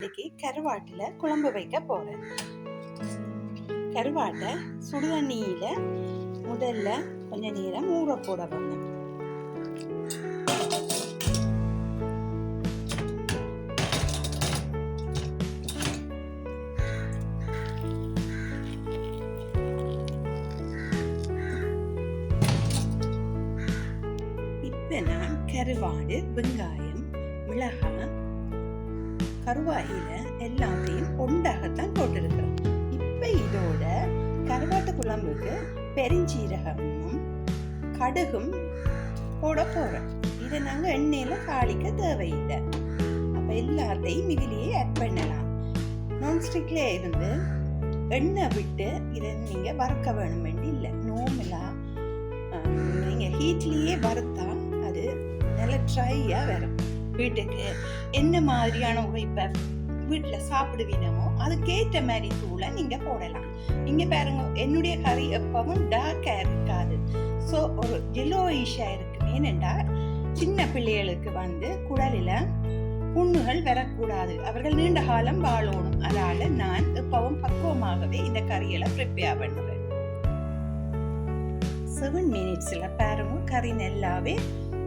இன்னைக்கு கருவாட்டில் குழம்பு வைக்க போகிறேன் கருவாட்டை சுடுதண்ணியில் முதல்ல கொஞ்ச நேரம் ஊற போட இப்போ நான் கருவாடு வெங்காயம் மிளகாய் கருவாயில எல்லாத்தையும் ஒன்றாகத்தான் போட்டிருக்கிறோம். இப்போ இதோட கருவாட்டு குழம்புக்கு பெருஞ்சீரகமும் கடுகும் போட போகிறோம் இதை நாங்கள் எண்ணெயில் தாளிக்க தேவையில்லை. அப்போ எல்லாத்தையும் இதிலேயே ஆட் பண்ணலாம். நான்ஸ்டிக்கில் இருந்து எண்ணெய் விட்டு இதை நீங்கள் வறுக்க வேணுமென்று இல்லை. நார்மலாக நீங்கள் ஹீட்லேயே வறுத்தா அது நல்ல ட்ரையாக வரும். வீட்டுக்கு என்ன மாதிரியான இப்போ வீட்டில் சாப்பிடுவீனமோ அதுக்கேற்ற மாதிரி தூளை நீங்கள் போடலாம். இங்கே பாருங்க என்னுடைய கறி எப்பவும் டார்க்காக இருக்காது. ஸோ ஒரு ஜெலோயிஷாக இருக்கும். ஏனென்றால் சின்ன பிள்ளைகளுக்கு வந்து குடலில் புண்ணுகள் வரக்கூடாது. அவர்கள் நீண்ட காலம் வாழணும். அதனால நான் எப்பவும் பக்குவமாகவே இந்த கறியெல்லாம் ப்ரிப்பேர் பண்ணுவேன். செவன் மினிட்ஸில் பாருங்க கறி நல்லாவே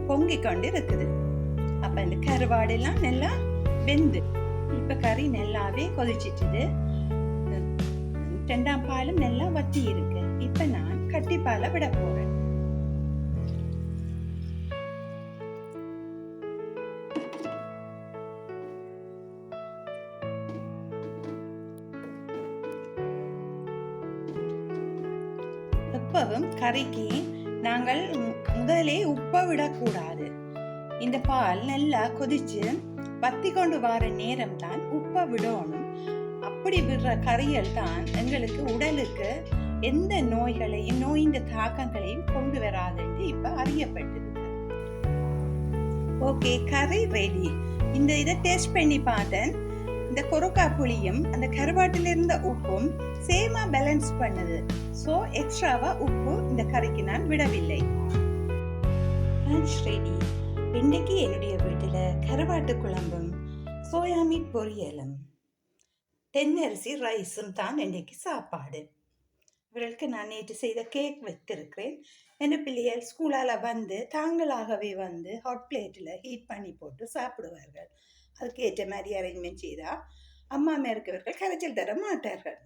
பொங்கிக் கொண்டு இருக்குது அப்போ இந்த கருவாடெல்லாம் நல்லா வெந்து இப்போ கறி நல்லாவே கொதிச்சிட்டுது. ரெண்டாம் பாலும் நல்லா வத்தி இருக்கு. இப்போ நான் கட்டிப்பாலை விட போறேன். எப்பவும் கறிக்கு நாங்கள் முதலே உப்பை விடக்கூடாது. இந்த பால் நல்லா கொதிச்சு வத்தி கொண்டு வர நேரம் தான் உப்பை விடணும். அப்படி விடுற கறிகள் தான் எங்களுக்கு உடலுக்கு எந்த நோய்களையும் நோயின் தாக்கங்களையும் கொண்டு வராதுன்னு இப்ப அறியப்பட்டிருக்கு. ஓகே கறி ரெடி இந்த இதை டேஸ்ட் பண்ணி பார்த்தேன். இந்த கொரோக்கா புளியும் அந்த கருவாட்டில் இருந்த உப்பும் சேமா பேலன்ஸ் பண்ணுது. ஸோ எக்ஸ்ட்ராவா உப்பு இந்த கறிக்கு நான் விடவில்லை. லஞ்ச் ரெடி இன்னைக்கு என்னுடைய வீட்டில் கருவாட்டு குழம்பும் சோயா மீட் பொரியலும் தென்னரிசி ரைஸும் தான் இன்னைக்கு சாப்பாடு. இவர்களுக்கு நான் நேற்று செய்த கேக் வைத்திருக்கிறேன். என்ன பிள்ளைகள் ஸ்கூலால் வந்து தாங்களாகவே வந்து ஹாட் பிளேட்டில் ஹீட் பண்ணி போட்டு சாப்பிடுவார்கள். அதுக்கு ஏற்ற மாதிரி அரேஞ்ச்மெண்ட் செய்தால் அம்மா மேற்கவர்கள் கரைச்சல் தர மாட்டார்கள்.